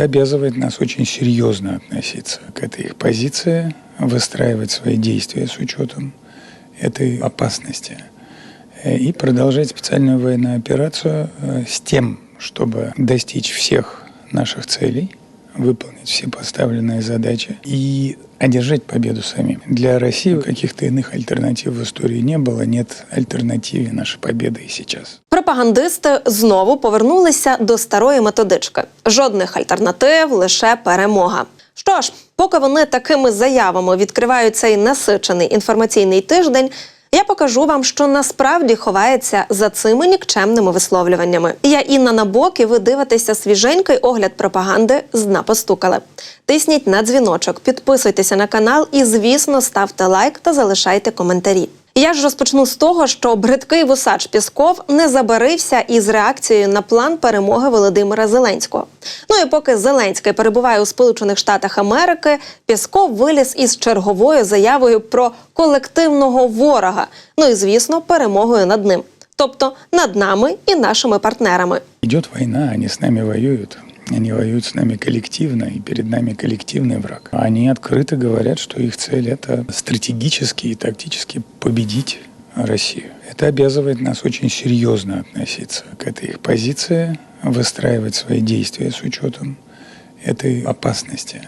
Это обязывает нас очень серьезно относиться к этой их позиции, выстраивать свои действия с учетом этой опасности э, и продолжать специальную военную операцию э, с тем, чтобы достичь всех наших целей, выполнить все поставленные задачи и одержать победу самим. Для России каких-то иных альтернатив в истории не было, нет альтернативе нашей победы и сейчас. Пропагандисти знову повернулися до старої методички: жодних альтернатив, лише перемога. Що ж, поки вони такими заявами відкривають цей насичений інформаційний тиждень. Я покажу вам, що насправді ховається за цими нікчемними висловлюваннями. Я Інна Набок, і ви дивитеся свіженький огляд пропаганди з «Дна постукали. Тисніть на дзвіночок, підписуйтеся на канал і, звісно, ставте лайк та залишайте коментарі. Я ж розпочну з того, що бридкий вусач Пісков не забарився із реакцією на план перемоги Володимира Зеленського. Ну і поки Зеленський перебуває у Сполучених Штатах Америки, Пісков виліз із черговою заявою про колективного ворога. Ну і звісно, перемогою над ним, тобто над нами і нашими партнерами. Идет война, они с нами воюют. Они воюют с нами коллективно, и перед нами коллективный враг. Они открыто говорят, что их цель – это стратегически и тактически победить Россию. Это обязывает нас очень серьезно относиться к этой их позиции, выстраивать свои действия с учетом этой опасности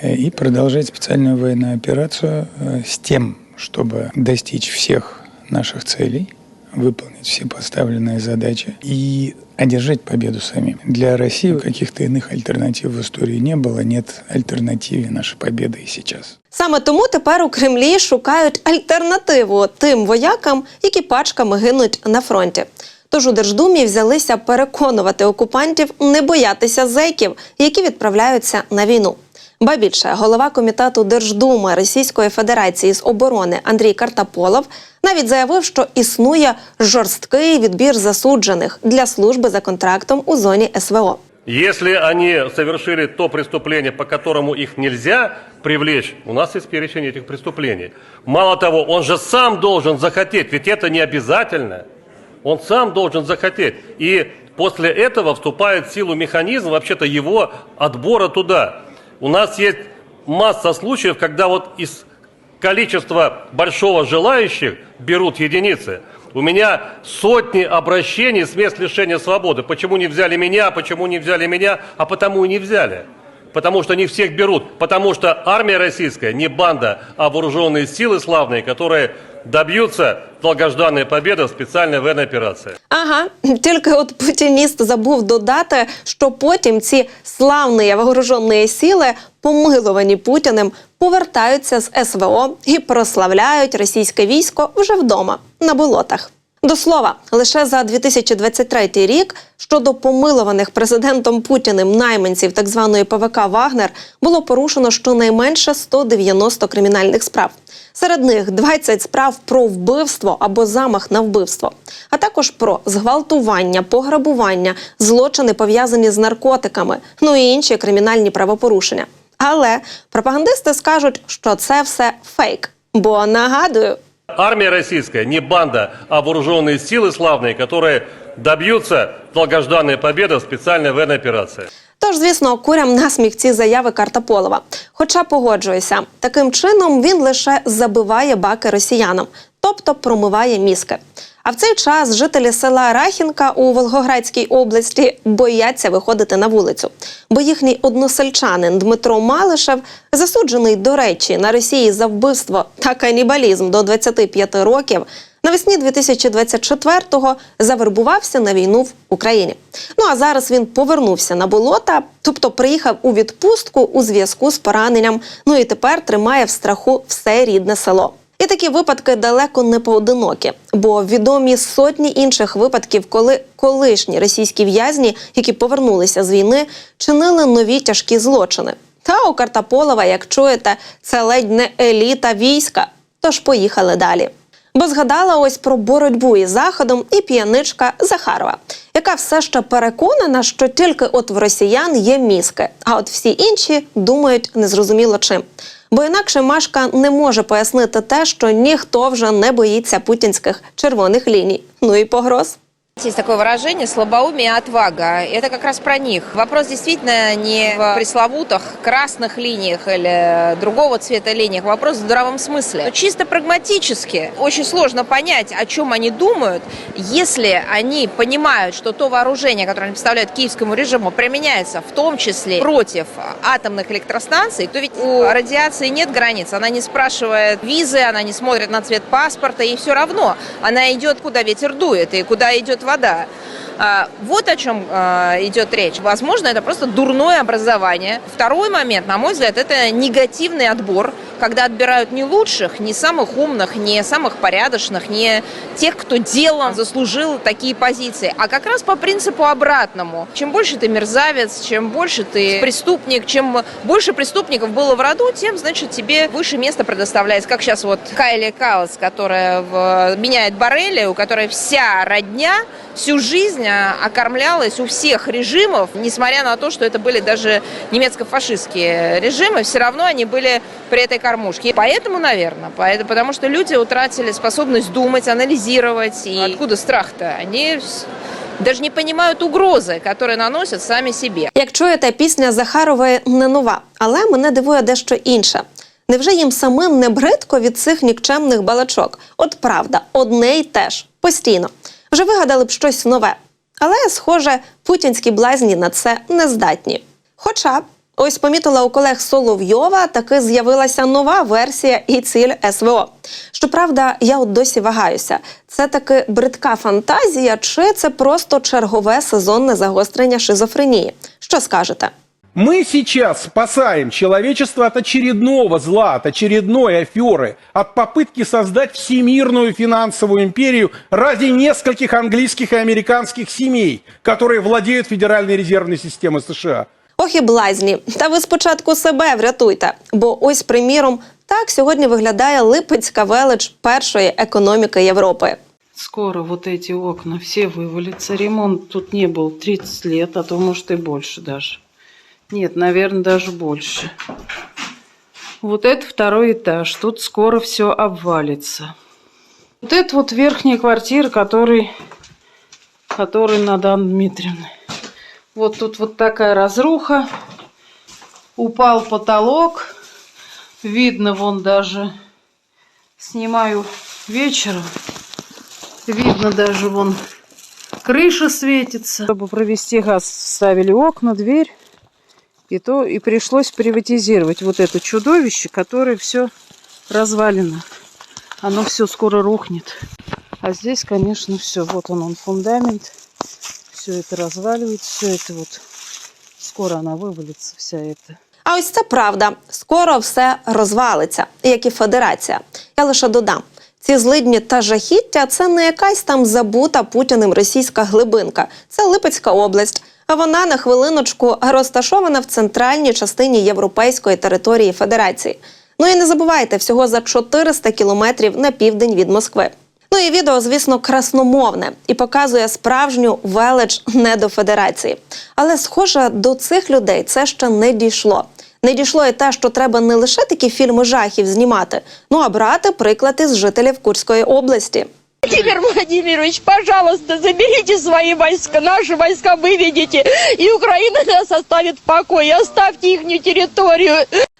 э, и продолжать специальную военную операцию э, с тем, чтобы достичь всех наших целей, выполнить все поставленные задачи и одержать победу самим. Для России каких-то иных альтернатив в истории не было, нет альтернативе нашей победы и сейчас. Саме тому тепер у Кремлі шукають альтернативу тим воякам, які пачками гинуть на фронті. Тож у Держдумі взялися переконувати окупантів не боятися зеків, які відправляються на війну. Ба більше голова комітету Держдуми Російської Федерації з оборони Андрій Картаполов навіть заявив, що існує жорсткий відбір засуджених для служби за контрактом у зоні СВО. Если они совершили то преступление, по которому их нельзя привлечь, у нас есть перечень этих преступлений. Мало того, он же сам должен захотеть, ведь это не обязательно. Он сам должен захотеть. И после этого вступает в силу механизм вообще-то его отбора туда. У нас есть масса случаев, когда вот из количества большого желающих берут единицы. У меня сотни обращений с мест лишения свободы. Почему не взяли меня, почему не взяли меня, а потому и не взяли. Потому что не всех берут. Потому что армия российская не банда, а вооруженные силы славные, которые добьются долгожданной победы в специальной военной операции. Ага, тільки от путініст забув додати, що потім ці славні вооружені сили, помилувані Путіним, повертаються з СВО і прославляють російське військо вже вдома на болотах. До слова, лише за 2023 рік щодо помилуваних президентом Путіним найманців так званої ПВК Вагнер було порушено щонайменше 190 кримінальних справ. Серед них 20 справ про вбивство або замах на вбивство, а також про зґвалтування, пограбування, злочини пов'язані з наркотиками, ну і інші кримінальні правопорушення. Але пропагандисти скажуть, що це все фейк. Бо нагадую, Армия российская не банда, а вооруженные силы славные, которые добьются долгожданной победы в специальной военной операции. Тож, звісно, курям насміх ці заяви Картаполова. Хоча погоджуюся, таким чином він лише забиває баки росіянам, тобто промиває мізки. А в цей час жителі села Рахінка у Волгоградській області бояться виходити на вулицю, бо їхній односельчанин Дмитро Малишев, засуджений до речі на Росії за вбивство та канібалізм до 25 років, Навесні 2024-го завербувався на війну в Україні. Ну а зараз він повернувся на болота, тобто приїхав у відпустку у зв'язку з пораненням. Ну і тепер тримає в страху все рідне село. І такі випадки далеко не поодинокі, бо відомі сотні інших випадків, коли колишні російські в'язні, які повернулися з війни, чинили нові тяжкі злочини. Та у Картаполова, як чуєте, це ледь не еліта війська. Тож поїхали далі. Бо згадала ось про боротьбу із заходом і п'яничка Захарова, яка все ще переконана, що тільки от в росіян є мізки, а от всі інші думають незрозуміло чим. Бо інакше Машка не може пояснити те, що ніхто вже не боїться путінських червоних ліній. Ну і погроз. Есть такое выражение «слабоумие и отвага». Это как раз про них. Вопрос действительно не в пресловутых красных линиях или другого цвета линиях. Вопрос в здравом смысле. Но чисто прагматически очень сложно понять, о чем они думают, если они понимают, что то вооружение, которое они представляют киевскому режиму, применяется в том числе против атомных электростанций, то ведь у радиации нет границ. Она не спрашивает визы, она не смотрит на цвет паспорта, и все равно. Она идет, куда ветер дует и куда идет вода. А, Вот о чем а, идет речь. Возможно, это просто дурное образование. Второй момент, на мой взгляд, это негативный отбор, когда отбирают не лучших, не самых умных, не самых порядочных, не тех, кто делом заслужил такие позиции, а как раз по принципу обратному. Чем больше ты мерзавец, чем больше ты преступник, чем больше преступников было в роду, тем, значит, тебе выше место предоставляется. Как сейчас вот Кайли Калас, которая в- меняет Боррелли, у которой вся родня всю жизнь а, окормлялась у всех режимов, несмотря на то, что это были даже немецко-фашистские режимы, все равно они были при этой кормушке. И поэтому, наверное, поэтому, потому что люди утратили способность думать, анализировать. И откуда страх-то? Они с- даже не понимают угрозы, которые наносят сами себе. Як чуєте, пісня Захарової не нова, але мене дивує дещо інше. Невже їм самим не бридко від цих нікчемних балачок? От правда, одне й те ж постійно. Вже вигадали б щось нове. Але, схоже, путінські блазні на це не здатні. Хоча, ось помітила у колег Соловйова, таки з'явилася нова версія і ціль СВО. Щоправда, я от досі вагаюся. Це таки бридка фантазія, чи це просто чергове сезонне загострення шизофренії? Що скажете? Мы сейчас спасаем человечество от очередного зла, от очередной аферы, от попытки создать всемирную финансовую империю ради нескольких английских и американских семей, которые владеют Федеральной резервной системой США. Ох і блазні. Та ви спочатку себе врятуйте. Бо ось, приміром, так сьогодні виглядає Липецька велич першої економіки Європи. Скоро вот эти окна все вывалятся. Ремонт тут не был 30 лет, а то может и больше даже. Нет, наверное, даже больше. Вот это второй этаж. Тут скоро все обвалится. Вот это вот верхняя квартира, который, который над Анной Дмитриевной. Вот тут вот такая разруха. Упал потолок. Видно вон даже. Снимаю вечером. Видно даже вон крыша светится. Чтобы провести газ, ставили окна, дверь. И то и пришлось приватизировать вот это чудовище, которое все развалено. Оно все скоро рухнет. А здесь, конечно, все. Вот он, он фундамент. Все это разваливается, все это вот. Скоро она вывалится, вся эта. А ось це правда. Скоро все розвалиться, як і федерація. Я лише додам. Ці злидні та жахіття це не якась там забута путіним російська глибинка. Це Липецька область. Вона на хвилиночку розташована в центральній частині європейської території Федерації. Ну і не забувайте, всього за 400 кілометрів на південь від Москви. Ну і відео, звісно, красномовне і показує справжню велич недофедерації. Але, схоже, до цих людей це ще не дійшло. Не дійшло і те, що треба не лише такі фільми жахів знімати, ну а брати приклад із жителів Курської області. Владимир Владимирович, пожалуйста, заберите свои войска, наши войска выведите, и Украина нас оставит в покое, оставьте их территорию.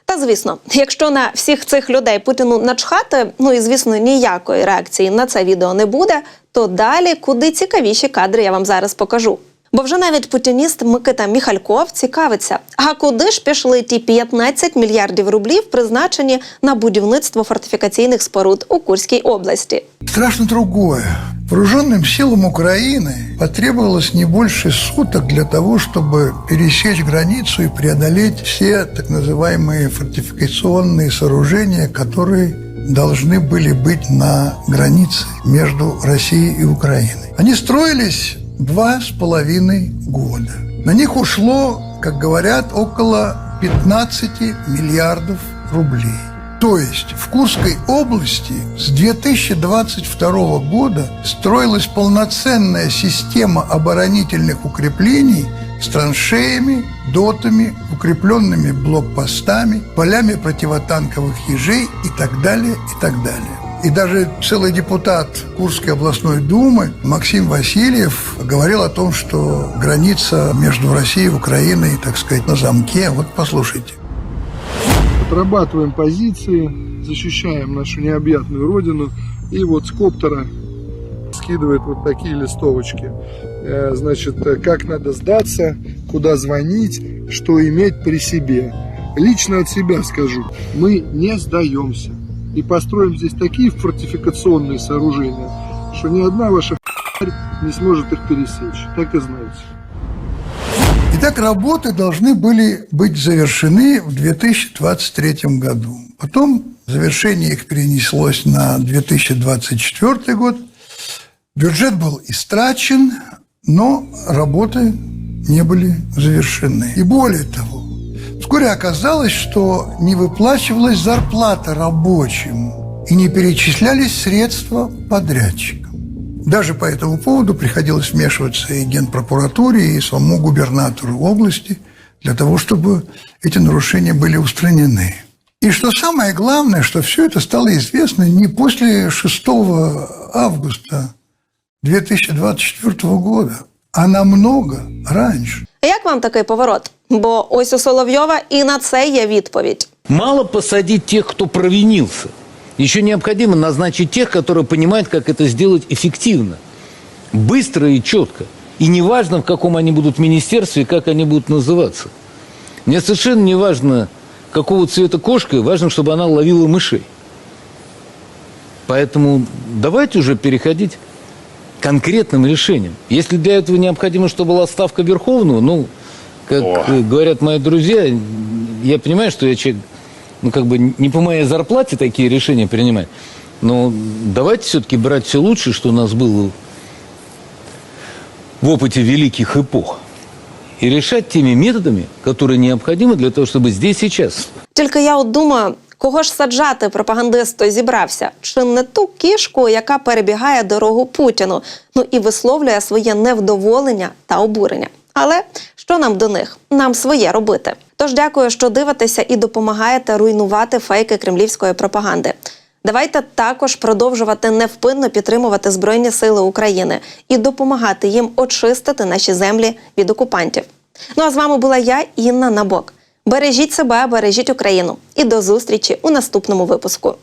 Та звісно, якщо на всіх цих людей Путіну начхати, ну і звісно, ніякої реакції на це відео не буде, то далі куди цікавіші кадри я вам зараз покажу. Бо вже навіть путініст Микита Міхальков цікавиться, а куди ж пішли ті 15 мільярдів рублів, призначені на будівництво фортифікаційних споруд у Курській області? Страшно другое. Вооруженным силам Украины потребовалось не больше суток для того, чтобы пересечь границу и преодолеть все так называемые фортификационные сооружения, которые должны были быть на границе между Россией и Украиной. Они строились два с половиной года. На них ушло, как говорят, около 15 миллиардов рублей. То есть в Курской области с 2022 года строилась полноценная система оборонительных укреплений с траншеями, дотами, укрепленными блокпостами, полями противотанковых ежей и так далее, и так далее. И даже целый депутат Курской областной думы Максим Васильев говорил о том, что граница между Россией и Украиной, так сказать, на замке. Вот послушайте. отрабатываем позиции, защищаем нашу необъятную родину. И вот с коптера скидывает вот такие листовочки. Э, Значит, как надо сдаться, куда звонить, что иметь при себе. Лично от себя скажу, мы не сдаемся. И построим здесь такие фортификационные сооружения, что ни одна ваша не сможет их пересечь. Так и знайте. Итак, работы должны были быть завершены в 2023 году. Потом завершение их перенеслось на 2024 год. Бюджет был истрачен, но работы не были завершены. И более того, вскоре оказалось, что не выплачивалась зарплата рабочим и не перечислялись средства подрядчикам. Даже по этому поводу приходилось вмешиваться и генпрокуратуре, и самому губернатору области для того, чтобы эти нарушения были устранены. И что самое главное, что все это стало известно не после 6 августа 2024 года, а намного раньше. Як вам такий поворот? Бо ось у Соловйова і на це є відповідь. Мало посадить тех, кто провинился. Еще необходимо назначить тех, которые понимают, как это сделать эффективно, быстро и четко. И неважно, в каком они будут министерстве и как они будут называться. Мне совершенно не важно, какого цвета кошка, важно, чтобы она ловила мышей. Поэтому давайте уже переходить к конкретным решениям. Если для этого необходимо, чтобы была ставка Верховного, ну, как э, говорят мои друзья, я понимаю, что я человек, ну, как бы не по моей зарплате такие решения принимать, но давайте все-таки брать все лучшее, что у нас было в опыте великих эпох, и решать теми методами, которые необходимы для того, чтобы здесь и сейчас Тільки я от думаю, кого ж саджати пропагандист той зібрався? Чи не ту кішку, яка перебігає дорогу Путіну, ну і висловлює своє невдоволення та обурення. Але що нам до них? Нам своє робити. Тож дякую, що дивитеся і допомагаєте руйнувати фейки кремлівської пропаганди. Давайте також продовжувати невпинно підтримувати Збройні Сили України і допомагати їм очистити наші землі від окупантів. Ну а з вами була я, Інна Набок. Бережіть себе, бережіть Україну і до зустрічі у наступному випуску.